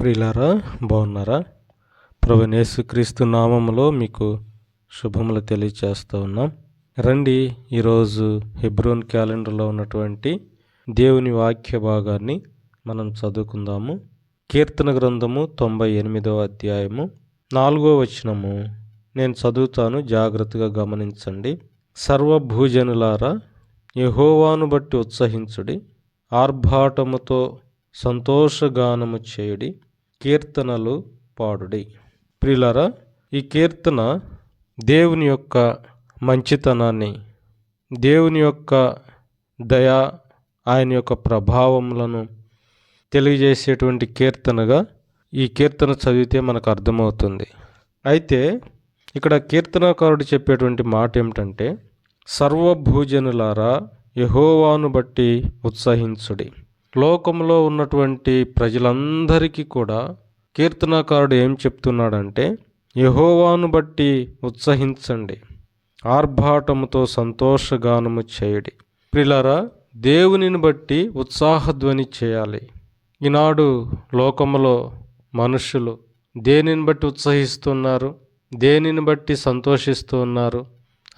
ప్రియులారా బాగున్నారా? ప్రభు యేసుక్రీస్తు నామములో మీకు శుభములు తెలియచేస్తూ ఉన్నాం. రండి ఈరోజు హెబ్రోన్ క్యాలెండర్లో ఉన్నటువంటి దేవుని వాక్య భాగాన్ని మనం చదువుకుందాము. కీర్తన గ్రంథము తొంభై ఎనిమిదవ అధ్యాయము నాలుగో వచనము. నేను చదువుతాను జాగ్రత్తగా గమనించండి. సర్వభూజనులారా యహోవాను బట్టి ఉత్సహించుడి ఆర్భాటముతో సంతోషగానము చేయుడి కీర్తనలు పాడుడి. ప్రియులారా ఈ కీర్తన దేవుని యొక్క మంచితనాన్ని దేవుని యొక్క దయ ఆయన యొక్క ప్రభావములను తెలియజేసేటువంటి కీర్తనగా ఈ కీర్తన చదివితే మనకు అర్థమవుతుంది. అయితే ఇక్కడ కీర్తనకారుడు చెప్పేటువంటి మాట ఏమిటంటే సర్వభూజనులారా యహోవాను బట్టి ఉత్సహించుడి. లోకంలో ఉన్నటువంటి ప్రజలందరికీ కూడా కీర్తనకారుడు ఏం చెప్తున్నాడంటే యహోవాను బట్టి ఉత్సహించండి. ఆర్భాటముతో సంతోషగానము చేయడి. ప్రిలరా దేవునిని బట్టి ఉత్సాహధ్వని చేయాలి. ఈనాడు లోకములో మనుషులు దేనిని బట్టి ఉత్సహిస్తున్నారు దేనిని బట్టి సంతోషిస్తూ ఉన్నారు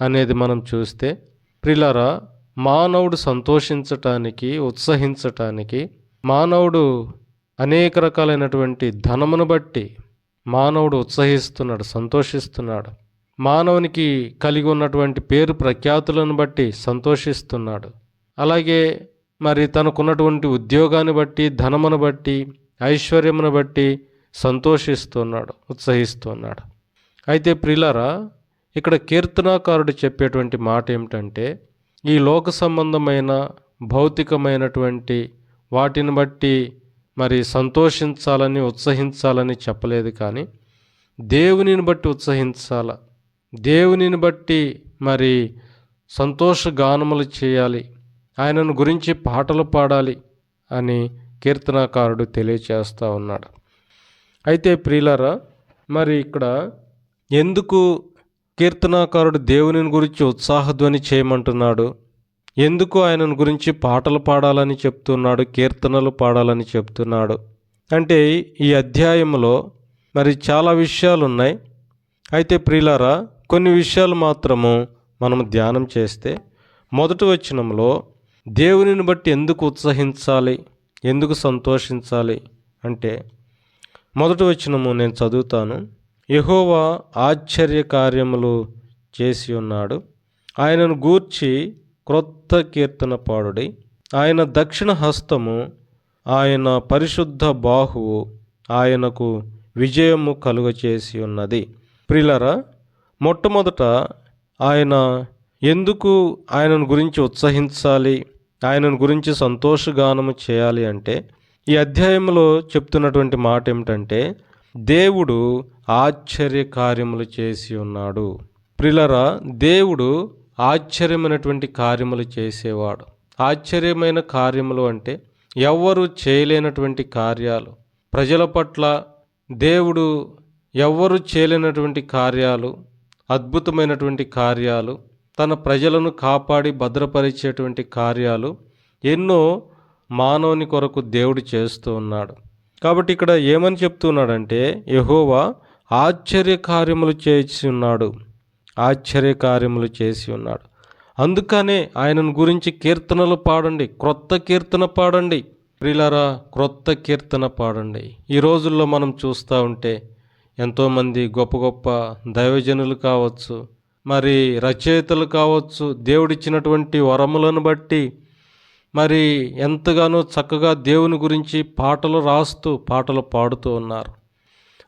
అనేది మనం చూస్తే ప్రిలరా మానవుడు సంతోషించటానికి ఉత్సహించటానికి మానవుడు అనేక రకాలైనటువంటి ధనమును బట్టి మానవుడు ఉత్సహిస్తున్నాడు సంతోషిస్తున్నాడు. మానవునికి కలిగి ఉన్నటువంటి పేరు ప్రఖ్యాతులను బట్టి సంతోషిస్తున్నాడు. అలాగే మరి తనకున్నటువంటి ఉద్యోగాన్ని బట్టి ధనమును బట్టి ఐశ్వర్యమును బట్టి సంతోషిస్తున్నాడు ఉత్సహిస్తున్నాడు. అయితే ప్రిలరా ఇక్కడ కీర్తనాకారుడు చెప్పేటువంటి మాట ఏమిటంటే ఈ లోక సంబంధమైన భౌతికమైనటువంటి వాటిని బట్టి మరి సంతోషించాలని ఉత్సహించాలని చెప్పలేదు కానీ దేవునిని బట్టి ఉత్సహించాల. దేవునిని బట్టి మరి సంతోష గానములు చేయాలి. ఆయనను గురించి పాటలు పాడాలి అని కీర్తనాకారుడు తెలియచేస్తూ ఉన్నాడు. అయితే ప్రియులరా మరి ఇక్కడ ఎందుకు కీర్తనాకారుడు దేవుని గురించి ఉత్సాహధ్వని చేయమంటున్నాడు. ఎందుకు ఆయనను గురించి పాటలు పాడాలని చెప్తున్నాడు కీర్తనలు పాడాలని చెప్తున్నాడు? అంటే ఈ అధ్యాయంలో మరి చాలా విషయాలు ఉన్నాయి అయితే ప్రియులారా కొన్ని విషయాలు మాత్రము మనం ధ్యానం చేస్తే మొదటి వచనంలో దేవునిని బట్టి ఎందుకు ఉత్సహించాలి ఎందుకు సంతోషించాలి అంటే మొదటి వచనము నేను చదువుతాను. యహోవా ఆశ్చర్య కార్యములు చేసి ఉన్నాడు. ఆయనను గూర్చి క్రొత్త కీర్తన పాడుడి. ఆయన దక్షిణ హస్తము ఆయన పరిశుద్ధ బాహువు ఆయనకు విజయము కలుగచేసి ఉన్నది. ప్రిలరా మొట్టమొదట ఆయన ఎందుకు ఆయనను గురించి ఉత్సహించాలి ఆయనను గురించి సంతోషగానము చేయాలి అంటే ఈ అధ్యాయంలో చెప్తున్నటువంటి మాట ఏమిటంటే దేవుడు ఆశ్చర్య కార్యములు చేసి ఉన్నాడు. ప్రిలరా దేవుడు ఆశ్చర్యమైనటువంటి కార్యములు చేసేవాడు. ఆశ్చర్యమైన కార్యములు అంటే ఎవ్వరూ చేయలేనటువంటి కార్యాలు. ప్రజల పట్ల దేవుడు ఎవ్వరు చేయలేనటువంటి కార్యాలు అద్భుతమైనటువంటి కార్యాలు తన ప్రజలను కాపాడి భద్రపరిచేటువంటి కార్యాలు ఎన్నో మానవుని కొరకు దేవుడు చేస్తూ ఉన్నాడు. కాబట్టి ఇక్కడ ఏమని చెప్తున్నాడంటే యహోవా ఆశ్చర్య కార్యములు చేసి ఉన్నాడు. ఆశ్చర్య కార్యములు చేసి ఉన్నాడు. అందుకనే ఆయనను గురించి కీర్తనలు పాడండి. క్రొత్త కీర్తన పాడండి. ప్రిలరా క్రొత్త కీర్తన పాడండి. ఈ రోజుల్లో మనం చూస్తూ ఉంటే ఎంతోమంది గొప్ప గొప్ప దైవజనులు కావచ్చు మరి రచయితలు కావచ్చు దేవుడిచ్చినటువంటి వరములను బట్టి మరి ఎంతగానో చక్కగా దేవుని గురించి పాటలు రాస్తూ పాటలు పాడుతూ ఉన్నారు.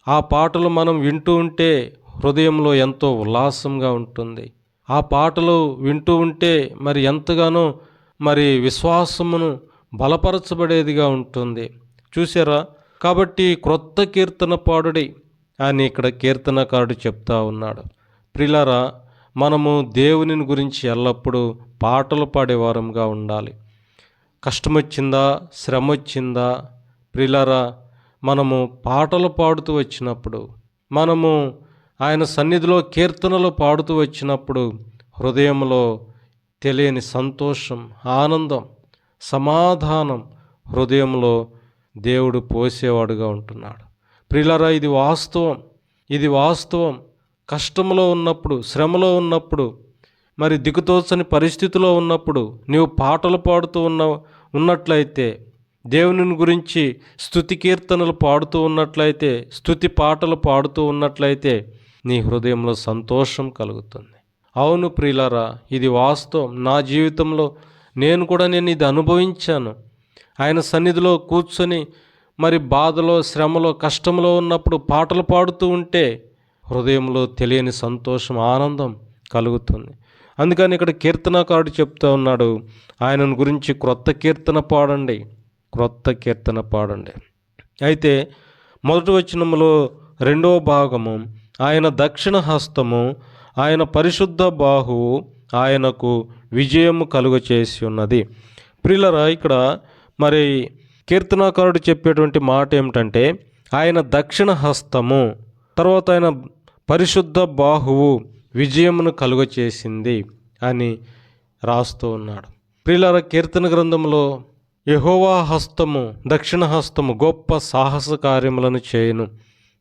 ఆ పాటలు మనం వింటూ ఉంటే హృదయంలో ఎంతో ఉల్లాసంగా ఉంటుంది. ఆ పాటలు వింటూ ఉంటే మరి ఎంతగానో మరి విశ్వాసమును బలపరచబడేదిగా ఉంటుంది. చూసారా కాబట్టి క్రొత్త కీర్తన పాడుడి అని ఇక్కడ కీర్తనకారుడు చెప్తా ఉన్నాడు. ప్రిలారా మనము దేవుని గురించి ఎల్లప్పుడూ పాటలు పాడేవారంగా ఉండాలి. కష్టం వచ్చిందా శ్రమ వచ్చిందా ప్రిలరా మనము పాటలు పాడుతూ వచ్చినప్పుడు మనము ఆయన సన్నిధిలో కీర్తనలు పాడుతూ వచ్చినప్పుడు హృదయంలో తెలియని సంతోషం ఆనందం సమాధానం హృదయంలో దేవుడు పోసేవాడుగా ఉంటున్నాడు. ప్రిలరా ఇది వాస్తవం. ఇది వాస్తవం. కష్టంలో ఉన్నప్పుడు శ్రమలో ఉన్నప్పుడు మరి దిగుతోచని పరిస్థితిలో ఉన్నప్పుడు నీవు పాటలు పాడుతూ ఉన్న ఉన్నట్లయితే దేవుని గురించి స్థుతి కీర్తనలు పాడుతూ ఉన్నట్లయితే స్థుతి పాటలు పాడుతూ ఉన్నట్లయితే నీ హృదయంలో సంతోషం కలుగుతుంది. అవును ప్రియులారా ఇది వాస్తవం. నా జీవితంలో నేను కూడా నేను ఇది అనుభవించాను. ఆయన సన్నిధిలో కూర్చొని మరి బాధలో శ్రమలో కష్టంలో ఉన్నప్పుడు పాటలు పాడుతూ ఉంటే హృదయంలో తెలియని సంతోషం ఆనందం కలుగుతుంది. అందుకని ఇక్కడ కీర్తనకారుడు చెప్తా ఉన్నాడు ఆయనను గురించి క్రొత్త కీర్తన పాడండి క్రొత్త కీర్తన పాడండి. అయితే మొదటి వచనములో రెండవ భాగము ఆయన దక్షిణ హస్తము ఆయన పరిశుద్ధ బాహువు ఆయనకు విజయము కలుగ చేసి ఉన్నది. ప్రిల్లరా ఇక్కడ మరి కీర్తనాకారుడు చెప్పేటువంటి మాట ఏమిటంటే ఆయన దక్షిణ హస్తము తర్వాత ఆయన పరిశుద్ధ బాహువు విజయమును కలుగచేసింది అని రాస్తూ ఉన్నాడు. ప్రియులార కీర్తన గ్రంథంలో యహోవా హస్తము దక్షిణ హస్తము గొప్ప సాహస కార్యములను చేయను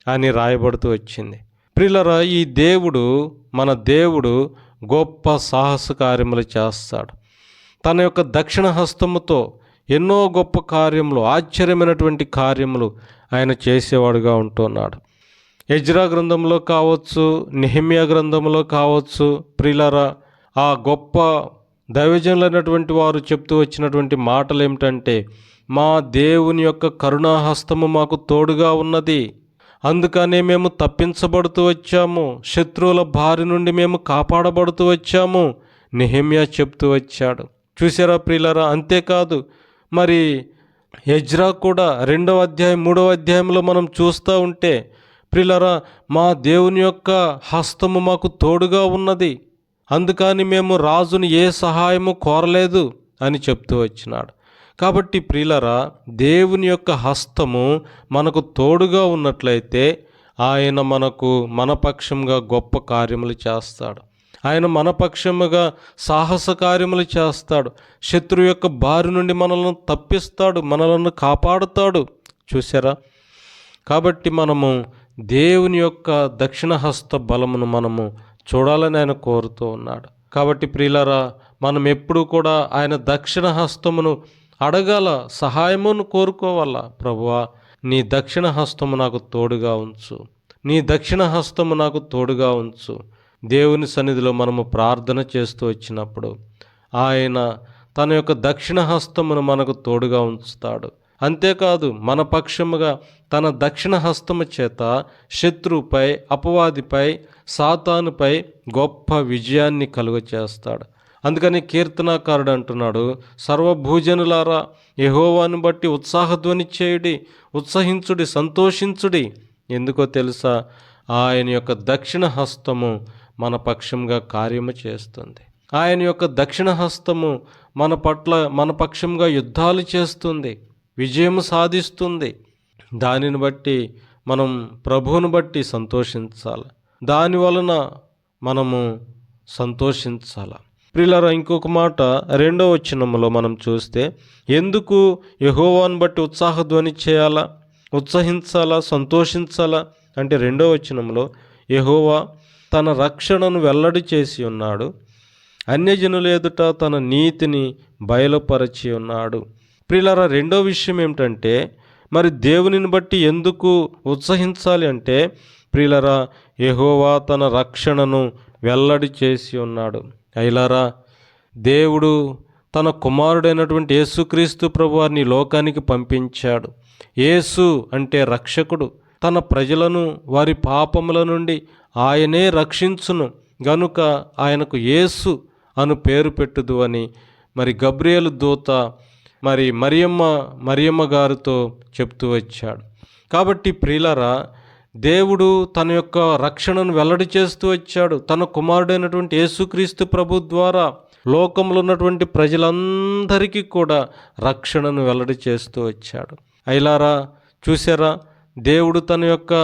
అని రాయబడుతూ వచ్చింది. ప్రియులరా ఈ దేవుడు మన దేవుడు గొప్ప సాహస కార్యములు చేస్తాడు. తన యొక్క దక్షిణ హస్తముతో ఎన్నో గొప్ప కార్యములు ఆశ్చర్యమైనటువంటి కార్యములు ఆయన చేసేవాడుగా ఉంటున్నాడు. ఎజ్రా గ్రంథంలో కావచ్చు నెహమియా గ్రంథంలో కావచ్చు ప్రిలరా ఆ గొప్ప దైవజనులైనటువంటి వారు చెప్తూ వచ్చినటువంటి మాటలు ఏమిటంటే మా దేవుని యొక్క కరుణాహస్తము మాకు తోడుగా ఉన్నది. అందుకనే మేము తప్పించబడుతూ వచ్చాము. శత్రువుల బారి నుండి మేము కాపాడబడుతూ వచ్చాము. నెహమ్యా చెప్తూ వచ్చాడు. చూసారా ప్రియులరా అంతేకాదు మరి యజ్రా కూడా రెండవ అధ్యాయం మూడవ అధ్యాయంలో మనం చూస్తూ ఉంటే ప్రిలరా మా దేవుని యొక్క హస్తము మాకు తోడుగా ఉన్నది. అందుకని మేము రాజుని ఏ సహాయము కోరలేదు అని చెప్తూ వచ్చినాడు. కాబట్టి ప్రిలరా దేవుని యొక్క హస్తము మనకు తోడుగా ఉన్నట్లయితే ఆయన మనకు మనపక్షంగా గొప్ప కార్యములు చేస్తాడు. ఆయన మనపక్షముగా సాహస కార్యములు చేస్తాడు. శత్రువు యొక్క బారి నుండి మనల్ని తప్పిస్తాడు మనలను కాపాడుతాడు. చూసారా కాబట్టి మనము దేవుని యొక్క దక్షిణ హస్త బలమును మనము చూడాలని ఆయన కోరుతూ ఉన్నాడు. కాబట్టి ప్రియులరా మనం ఎప్పుడు కూడా ఆయన దక్షిణ హస్తమును అడగాల సహాయమును కోరుకోవాల? ప్రభువా నీ దక్షిణ హస్తము నాకు తోడుగా ఉంచు. నీ దక్షిణ హస్తము నాకు తోడుగా ఉంచు. దేవుని సన్నిధిలో మనము ప్రార్థన చేస్తూ వచ్చినప్పుడు ఆయన తన యొక్క దక్షిణ హస్తమును మనకు తోడుగా ఉంచుతాడు. అంతేకాదు మన పక్షముగా తన దక్షిణ హస్తము చేత శత్రువుపై అపవాదిపై సాతానుపై గొప్ప విజయాన్ని కలుగ చేస్తాడు. అందుకని కీర్తనాకారుడు అంటున్నాడు సర్వభూజనులారా యహోవాను బట్టి ఉత్సాహధ్వని చేయుడి ఉత్సహించుడి సంతోషించుడి. ఎందుకో తెలుసా? ఆయన యొక్క దక్షిణ హస్తము మన పక్షంగా కార్యము చేస్తుంది. ఆయన యొక్క దక్షిణ హస్తము మన పట్ల మన పక్షంగా యుద్ధాలు చేస్తుంది. విజయం సాధిస్తుంది. దానిని బట్టి మనం ప్రభువును బట్టి సంతోషించాలి. దాని వలన మనము సంతోషించాలి. ప్రిలర ఇంకొక మాట రెండో వచనములో మనం చూస్తే ఎందుకు యహోవాను బట్టి ఉత్సాహధ్వని చేయాలా? ఉత్సహించాలా? సంతోషించాలా? అంటే రెండో వచ్చినంలో యహోవా తన రక్షణను వెల్లడి చేసి ఉన్నాడు. అన్యజనుల ఎదుట తన నీతిని బయలుపరచి ఉన్నాడు. ప్రియులారా రెండో విషయం ఏమిటంటే మరి దేవునిని బట్టి ఎందుకు ఉత్సహించాలి అంటే ప్రియులరా యహోవా తన రక్షణను వెల్లడి చేసి ఉన్నాడు. అయిలారా దేవుడు తన కుమారుడైనటువంటి యేసుక్రీస్తు ప్రభువారిని లోకానికి పంపించాడు. యేసు అంటే రక్షకుడు. తన ప్రజలను వారి పాపముల నుండి ఆయనే రక్షించును. గనుక ఆయనకు యేసు అను పేరు పెట్టుదు అని మరి గబ్రియలు దూత మరి మరియమ్మ మరియమ్మ గారితో చెప్తూ వచ్చాడు. కాబట్టి ప్రియులరా దేవుడు తన యొక్క రక్షణను వెల్లడి చేస్తూ వచ్చాడు. తన కుమారుడైనటువంటి యేసుక్రీస్తు ప్రభు ద్వారా లోకంలో ఉన్నటువంటి ప్రజలందరికీ కూడా రక్షణను వెల్లడి చేస్తూ వచ్చాడు. అయిలారా చూసారా దేవుడు తన యొక్క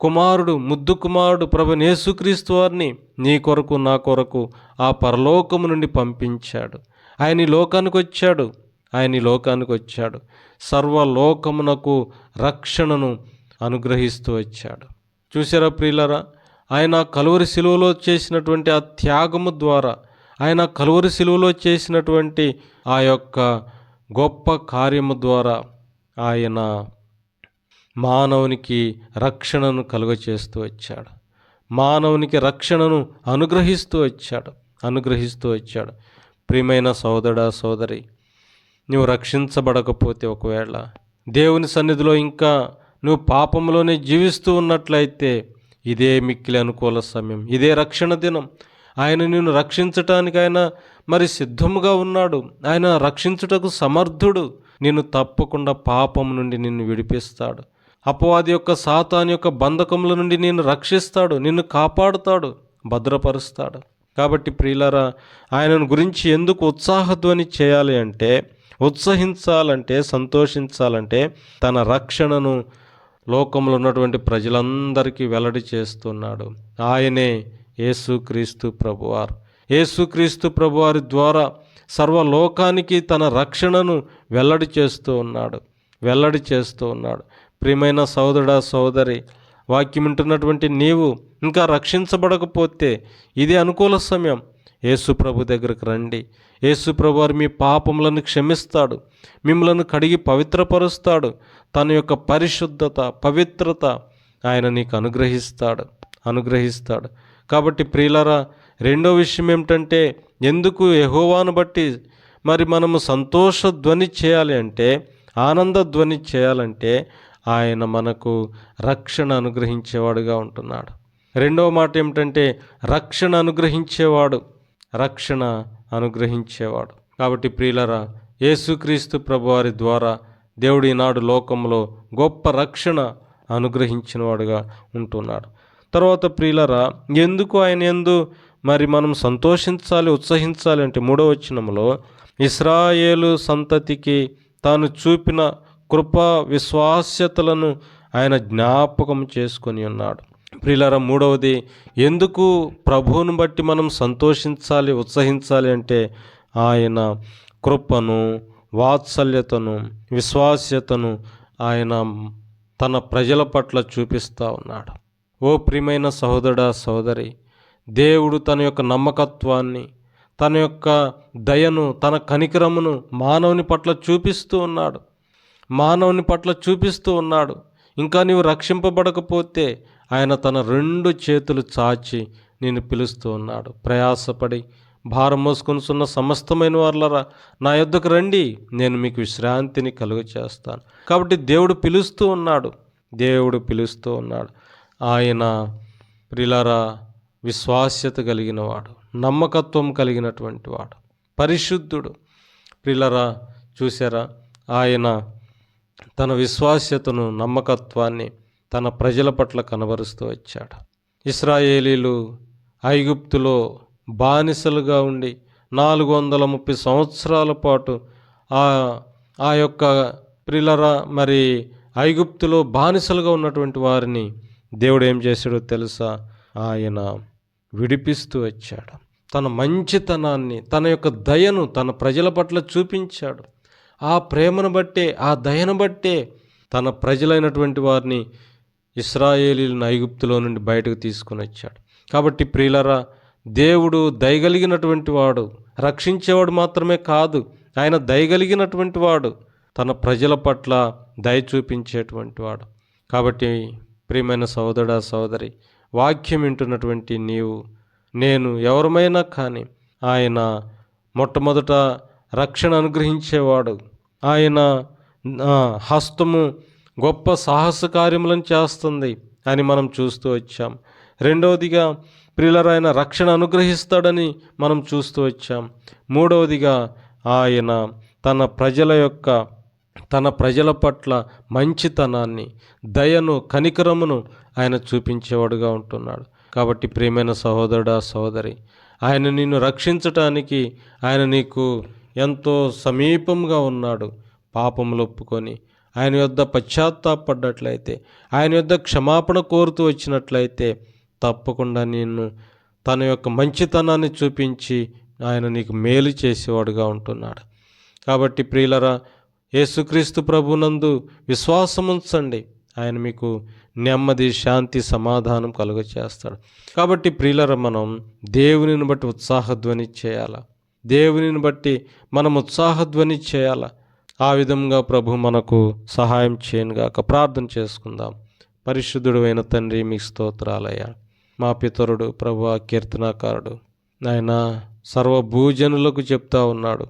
కుమారుడు ముద్దు కుమారుడు ప్రభు యేసుక్రీస్తు వారిని నీ కొరకు నా కొరకు ఆ పరలోకము నుండి పంపించాడు. ఆయన ఈ లోకానికి వచ్చాడు. ఆయన ఈ లోకానికి వచ్చాడు. సర్వలోకమునకు రక్షణను అనుగ్రహిస్తూ వచ్చాడు. చూసారా ప్రియులరా? ఆయన కలువరి శిలువలో చేసినటువంటి ఆ త్యాగము ద్వారా ఆయన కలువరి శిలువలో చేసినటువంటి ఆ యొక్క గొప్ప కార్యము ద్వారా ఆయన మానవునికి రక్షణను కలుగచేస్తూ వచ్చాడు. మానవునికి రక్షణను అనుగ్రహిస్తూ వచ్చాడు అనుగ్రహిస్తూ వచ్చాడు. ప్రియమైన సోదరా సోదరి నువ్వు రక్షించబడకపోతే ఒకవేళ దేవుని సన్నిధిలో ఇంకా నువ్వు పాపంలోనే జీవిస్తూ ఉన్నట్లయితే ఇదే మిక్కిలి అనుకూల సమయం ఇదే రక్షణ దినం. ఆయన నిన్ను రక్షించటానికి ఆయన మరి సిద్ధముగా ఉన్నాడు. ఆయన రక్షించుటకు సమర్థుడు. నిన్ను తప్పకుండా పాపం నుండి నిన్ను విడిపిస్తాడు. అపవాది యొక్క సాతాన్ యొక్క బంధకముల నుండి నిన్ను రక్షిస్తాడు. నిన్ను కాపాడుతాడు. భద్రపరుస్తాడు. కాబట్టి ప్రియులరా ఆయనను గురించి ఎందుకు ఉత్సాహధ్వని చేయాలి అంటే ఉత్సహించాలంటే సంతోషించాలంటే తన రక్షణను లోకంలో ఉన్నటువంటి ప్రజలందరికీ వెల్లడి చేస్తున్నాడు. ఆయనే యేసుక్రీస్తు ప్రభువారు. యేసుక్రీస్తు ప్రభువారి ద్వారా సర్వలోకానికి తన రక్షణను వెల్లడి చేస్తూ ఉన్నాడు. వెల్లడి చేస్తూ ఉన్నాడు. ప్రియమైన సోదరుడా సోదరి వాక్యం వింటున్నటువంటి నీవు ఇంకా రక్షించబడకపోతే ఇది అనుకూల సమయం. యేసు ప్రభు దగ్గరకు రండి. యేసు వారు మీ పాపములను క్షమిస్తాడు మిమ్మలను కడిగి పవిత్రపరుస్తాడు తన యొక్క పరిశుద్ధత పవిత్రత ఆయన నీకు అనుగ్రహిస్తాడు అనుగ్రహిస్తాడు. కాబట్టి ప్రియులరా రెండో విషయం ఏమిటంటే ఎందుకు యహోవాను బట్టి మరి మనము సంతోష ధ్వని చేయాలి అంటే ఆనంద ధ్వని చేయాలంటే ఆయన మనకు రక్షణ అనుగ్రహించేవాడుగా ఉంటున్నాడు. రెండవ మాట ఏమిటంటే రక్షణ అనుగ్రహించేవాడు రక్షణ అనుగ్రహించేవాడు. కాబట్టి ప్రియులరా యేసుక్రీస్తు ప్రభువారి ద్వారా దేవుడు ఈనాడు లోకంలో గొప్ప రక్షణ అనుగ్రహించినవాడుగా ఉంటున్నాడు. తర్వాత ప్రియులరా ఎందుకు ఆయన ఎందు మరి మనం సంతోషించాలి ఉత్సహించాలి అంటే మూడో వచనంలో ఇస్రాయేలు సంతతికి తాను చూపిన కృప విశ్వాస్యతలను ఆయన జ్ఞాపకం చేసుకొని ఉన్నాడు. ప్రియులరా మూడవది ఎందుకు ప్రభువును బట్టి మనం సంతోషించాలి ఉత్సహించాలి అంటే ఆయన కృపను వాత్సల్యతను విశ్వాస్యతను ఆయన తన ప్రజల పట్ల చూపిస్తూ ఉన్నాడు. ఓ ప్రియమైన సహోదరా సహోదరి దేవుడు తన యొక్క నమ్మకత్వాన్ని తన యొక్క దయను తన కనికరమును మానవుని పట్ల చూపిస్తూ ఉన్నాడు. మానవుని పట్ల చూపిస్తూ ఉన్నాడు. ఇంకా నీవు రక్షింపబడకపోతే ఆయన తన రెండు చేతులు చాచి నేను పిలుస్తూ ఉన్నాడు. ప్రయాసపడి భారం మోసుకొనిస్తున్న సమస్తమైన వారులరా నా యొద్దకు రండి నేను మీకు విశ్రాంతిని కలుగు చేస్తాను కాబట్టి దేవుడు పిలుస్తూ ఉన్నాడు. దేవుడు పిలుస్తూ ఉన్నాడు. ఆయన ప్రిలరా విశ్వాస్యత కలిగిన వాడు నమ్మకత్వం కలిగినటువంటి వాడు పరిశుద్ధుడు. ప్రిలరా చూసారా ఆయన తన విశ్వాస్యతను నమ్మకత్వాన్ని తన ప్రజల పట్ల కనబరుస్తూ వచ్చాడు. ఇస్రాయేలీలు ఐగుప్తులో బానిసలుగా ఉండి నాలుగు వందల ముప్పై సంవత్సరాల పాటు ఆ ఆ యొక్క ప్రిలరా మరి ఐగుప్తులో బానిసలుగా ఉన్నటువంటి వారిని దేవుడు ఏం చేశాడో తెలుసా? ఆయన విడిపిస్తూ వచ్చాడు. తన మంచితనాన్ని తన యొక్క దయను తన ప్రజల పట్ల చూపించాడు. ఆ ప్రేమను బట్టే ఆ దయను బట్టే తన ప్రజలైనటువంటి వారిని ఇస్రాయేలీలను ఐగుప్తులో నుండి బయటకు తీసుకొని వచ్చాడు. కాబట్టి ప్రియులరా దేవుడు దయగలిగినటువంటి వాడు రక్షించేవాడు మాత్రమే కాదు ఆయన దయగలిగినటువంటి వాడు తన ప్రజల పట్ల దయ చూపించేటువంటి వాడు. కాబట్టి ప్రియమైన సోదరుడా సోదరి వాక్యం వింటున్నటువంటి నీవు నేను ఎవరమైనా కానీ ఆయన మొట్టమొదట రక్షణ అనుగ్రహించేవాడు ఆయన హస్తము గొప్ప సాహస కార్యములను చేస్తుంది అని మనం చూస్తూ వచ్చాం. రెండవదిగా ప్రియులరాయన రక్షణ అనుగ్రహిస్తాడని మనం చూస్తూ వచ్చాం. మూడవదిగా ఆయన తన ప్రజల యొక్క తన ప్రజల పట్ల మంచితనాన్ని దయను కనికరమును ఆయన చూపించేవాడుగా ఉంటున్నాడు. కాబట్టి ప్రియమైన సహోదరుడా సహోదరి ఆయన నిన్ను రక్షించటానికి ఆయన నీకు ఎంతో సమీపంగా ఉన్నాడు. పాపములు ఒప్పుకొని ఆయన యొద్ద పశ్చాత్తాపడ్డట్లయితే ఆయన యొద్ద క్షమాపణ కోరుతూ వచ్చినట్లయితే తప్పకుండా నిన్ను తన యొక్క మంచితనాన్ని చూపించి ఆయన నీకు మేలు చేసేవాడుగా ఉంటున్నాడు. కాబట్టి ప్రియులరా యేసుక్రీస్తు ప్రభునందు విశ్వాసముంచండి ఆయన మీకు నెమ్మది శాంతి సమాధానం కలుగ చేస్తాడు కాబట్టి ప్రియులర మనం దేవునిని బట్టి ఉత్సాహధ్వని చేయాల? దేవునిని బట్టి మనం ఉత్సాహధ్వని చేయాలా? ఆ విధంగా ప్రభు మనకు సహాయం చేయనుగాక ప్రార్థన చేసుకుందాం. పరిశుద్ధుడు అయిన తండ్రి మీ స్తోత్రాలయ్యా. మా పితరుడు ప్రభు కీర్తనాకారుడు. ఆయన సర్వభూజనులకు చెప్తా ఉన్నాడు.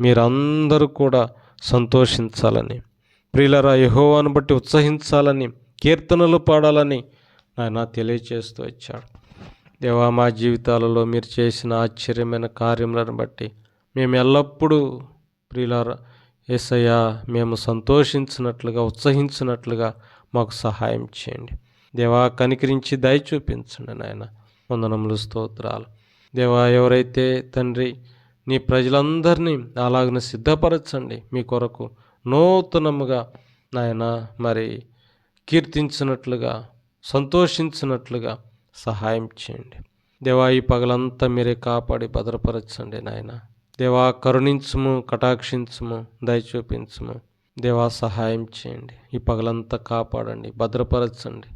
మీరందరూ కూడా సంతోషించాలని. ప్రియులరా యహోవాను బట్టి ఉత్సహించాలని కీర్తనలు పాడాలని ఆయన తెలియచేస్తూ వచ్చాడు. దేవా మా జీవితాలలో మీరు చేసిన ఆశ్చర్యమైన కార్యములను బట్టి మేము ఎల్లప్పుడూ ప్రియులారా ఏసయ్యా మేము సంతోషించినట్లుగా ఉత్సహించినట్లుగా మాకు సహాయం చేయండి. దేవా కనికరించి దయ చూపించండి నాయన. వందనములు స్తోత్రాలు. దేవా ఎవరైతే తండ్రి నీ ప్రజలందరినీ అలాగనే సిద్ధపరచండి మీ కొరకు నూతనముగా నాయన మరి కీర్తించినట్లుగా సంతోషించినట్లుగా సహాయం చేయండి. దేవా ఈ పగలంతా మీరే కాపాడి భద్రపరచండి నాయన. దేవా కరుణించుము కటాక్షించుము దయచూపించుము. దేవా సహాయం చేయండి. ఈ పగలంతా కాపాడండి భద్రపరచండి.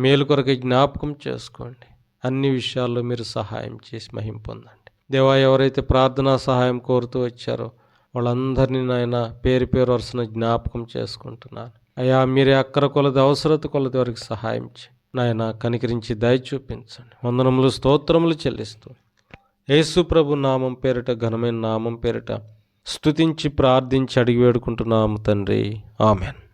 మేలు కొరకు జ్ఞాపకం చేసుకోండి. అన్ని విషయాల్లో మీరు సహాయం చేసి మహిం పొందండి. దేవా ఎవరైతే ప్రార్థనా సహాయం కోరుతూ వచ్చారో వాళ్ళందరినీ నాయన పేరు పేరు వరుసన జ్ఞాపకం చేసుకుంటున్నాను. అయ్యా మీరే అక్కర కొలది అవసరత కొలది వరకు సహాయం చే నాయన కనికరించి దయ చూపించండి. వందనములు స్తోత్రములు చెల్లిస్తూ యేసుప్రభు నామం పేరిట ఘనమైన నామం పేరిట స్తుతించి ప్రార్థించి అడిగి వేడుకుంటున్నాము తండ్రి. ఆమెన్.